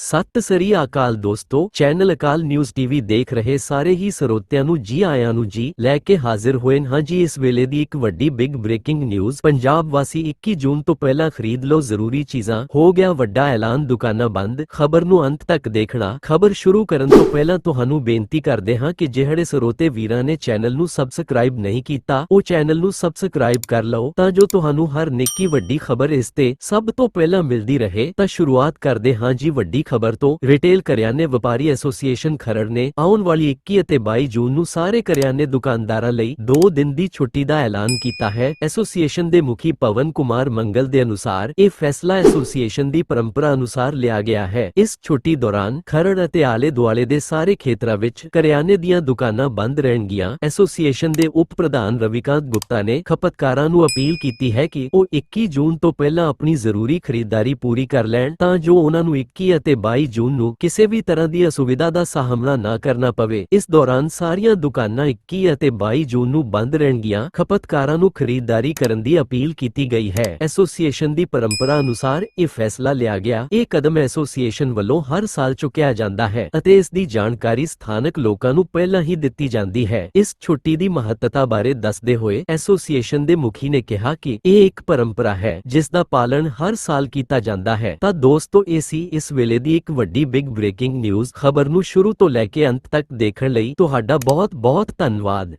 ਸਤਿ ਸ੍ਰੀ ਅਕਾਲ ਦੋਸਤੋ, ਚੈਨਲ ਅਕਾਲ news TV ਦੇਖ ਰਹੇ ਸਾਰੇ ਹੀ ਸਰੋਤਿਆਂ ਨੂੰ ਜੀ ਆਇਆਂ ਨੂੰ ਜੀ ਲੈ ਕੇ ਹਾਜ਼ਰ ਹੋਏ ਹਾਂ ਜੀ ਇਸ ਵੇਲੇ ਦੀ ਇੱਕ ਵੱਡੀ ਬਿਗ ਬ੍ਰੇਕਿੰਗ ਨਿਊਜ਼ ਪੰਜਾਬ ਵਾਸੀ 21 ਜੂਨ ਤੋਂ ਪਹਿਲਾਂ ਖਰੀਦ ਲਓ ਜ਼ਰੂਰੀ ਚੀਜ਼ਾਂ। ਹੋ ਗਿਆ ਵੱਡਾ ਐਲਾਨ ਦੁਕਾਨਾਂ ਬੰਦ। ਖਬਰ ਨੂੰ ਅੰਤ ਤੱਕ ਦੇਖਣਾ। ਖਬਰ ਸ਼ੁਰੂ ਕਰਨ ਤੋਂ ਪਹਿਲਾਂ ਤੁਹਾਨੂੰ ਬੇਨਤੀ ਕਰਦੇ ਹਾਂ ਕਿ ਜਿਹੜੇ ਸਰੋਤੇ ਵੀਰਾਂ ਨੇ ਚੈਨਲ ਨੂੰ ਸਬਸਕ੍ਰਾਈਬ ਨਹੀਂ ਕੀਤਾ, ਉਹ ਚੈਨਲ ਨੂੰ ਸਬਸਕ੍ਰਾਈਬ ਕਰ ਲਓ। ਤਾਂ ਜੋ ਤੁਹਾਨੂੰ ਹਰ ਨਿੱਕੀ ਵੱਡੀ ਖਬਰ ਇਸ ਤੇ ਸਭ ਤੋਂ ਪਹਿਲਾਂ ਮਿਲਦੀ ਰਹੇ, ਤਾਂ ਸ਼ੁਰੂਆਤ ਕਰਦੇ ਹਾਂ ਜੀ ਵੱਡੀ ਖਬਰ ਤੋਂ ਰਿਟੇਲ ਕਰਿਆਨੇ ਵਪਾਰੀ ਐਸੋਸੀਏਸ਼ਨ ਖਰੜ ਨੇ ਆਉਣ ਵਾਲੀ 21 ਅਤੇ 22 ਜੂਨ ਨੂੰ ਸਾਰੇ ਕਰਿਆਨੇ ਦੁਕਾਨਦਾਰਾਂ ਲਈ 2 ਦਿਨ ਦੀ ਛੁੱਟੀ ਦਾ ਐਲਾਨ ਕੀਤਾ ਹੈ। ਐਸੋਸੀਏਸ਼ਨ ਦੇ ਮੁਖੀ ਪਵਨ ਕੁਮਾਰ ਮੰਗਲ ਦੇ ਅਨੁਸਾਰ ਇਹ ਫੈਸਲਾ ਐਸੋਸੀਏਸ਼ਨ ਦੀ ਪਰੰਪਰਾ ਅਨੁਸਾਰ ਲਿਆ ਗਿਆ ਹੈ। ਇਸ ਛੁੱਟੀ ਦੌਰਾਨ ਖਰੜ ਅਤੇ ਆਲੇ ਦੁਆਲੇ ਦੇ ਸਾਰੇ ਖੇਤਰਾਂ ਵਿੱਚ ਕਰਿਆਨੇ ਦੀਆਂ ਦੁਕਾਨਾਂ ਬੰਦ ਰਹਿਣਗੀਆਂ। ਐਸੋਸੀਏਸ਼ਨ ਦੇ ਉਪ ਪ੍ਰਧਾਨ ਰਵਿਕਾਂਤ ਗੁਪਤਾ ਨੇ ਖਪਤਕਾਰਾਂ ਨੂੰ ਅਪੀਲ ਕੀਤੀ ਹੈ ਕਿ ਉਹ 21 ਜੂਨ ਤੋਂ ਪਹਿਲਾਂ ਆਪਣੀ ਜ਼ਰੂਰੀ ਖਰੀਦਦਾਰੀ ਪੂਰੀ ਕਰ ਲੈਣ ਤਾਂ ਜੋ ਉਹਨਾਂ ਨੂੰ 21 ਅਤੇ 22 ਜੂਨ ਨੂੰ ਕਿਸੇ ਵੀ ਤਰ੍ਹਾਂ ਦੀ ਅਸੁਵਿਧਾ ਦਾ ਸਾਹਮਣਾ ਨਾ ਕਰਨਾ ਪਵੇ। ਇਸ ਦੌਰਾਨ ਸਾਰੀਆਂ ਦੁਕਾਨਾਂ 21 ਅਤੇ 22 ਜੂਨ ਨੂੰ ਬੰਦ ਰਹਿਣਗੀਆਂ। ਖਪਤਕਾਰਾਂ ਨੂੰ ਖਰੀਦਦਾਰੀ ਕਰਨ ਦੀ ਅਪੀਲ ਕੀਤੀ ਗਈ ਹੈ। ਐਸੋਸੀਏਸ਼ਨ ਦੀ ਪਰੰਪਰਾ ਅਨੁਸਾਰ ਇਹ ਫੈਸਲਾ ਲਿਆ ਗਿਆ। ਇਹ ਕਦਮ ਐਸੋਸੀਏਸ਼ਨ ਵੱਲੋਂ ਹਰ ਸਾਲ ਚੁੱਕਿਆ ਜਾਂਦਾ ਹੈ ਅਤੇ ਇਸ ਦੀ ਜਾਣਕਾਰੀ ਸਥਾਨਕ ਲੋਕਾਂ ਨੂੰ ਪਹਿਲਾਂ ਹੀ ਦਿੱਤੀ ਜਾਂਦੀ ਹੈ। ਇਸ ਛੁੱਟੀ ਦੀ ਮਹੱਤਤਾ ਬਾਰੇ ਦੱਸਦੇ ਹੋਏ ਐਸੋਸੀਏਸ਼ਨ ਦੇ ਮੁਖੀ ਨੇ ਕਿਹਾ ਕਿ ਇਹ ਇੱਕ ਪਰੰਪਰਾ ਹੈ, ਜਿਸ ਦਾ ਪਾਲਣ ਹਰ ਸਾਲ ਕੀਤਾ ਜਾਂਦਾ ਹੈ। ਤਾਂ ਦੋਸਤੋ, ਇਹ ਸੀ ਇਸ ਵੇਲੇ ਦੀ ਇੱਕ ਵੱਡੀ ਬਿਗ ਬ੍ਰੇਕਿੰਗ ਨਿਊਜ਼ ਖਬਰ ਨੂੰ ਸ਼ੁਰੂ ਤੋਂ ਲੈ ਕੇ ਅੰਤ ਤੱਕ ਦੇਖਣ ਲਈ ਤੁਹਾਡਾ ਬਹੁਤ ਬਹੁਤ ਧੰਨਵਾਦ।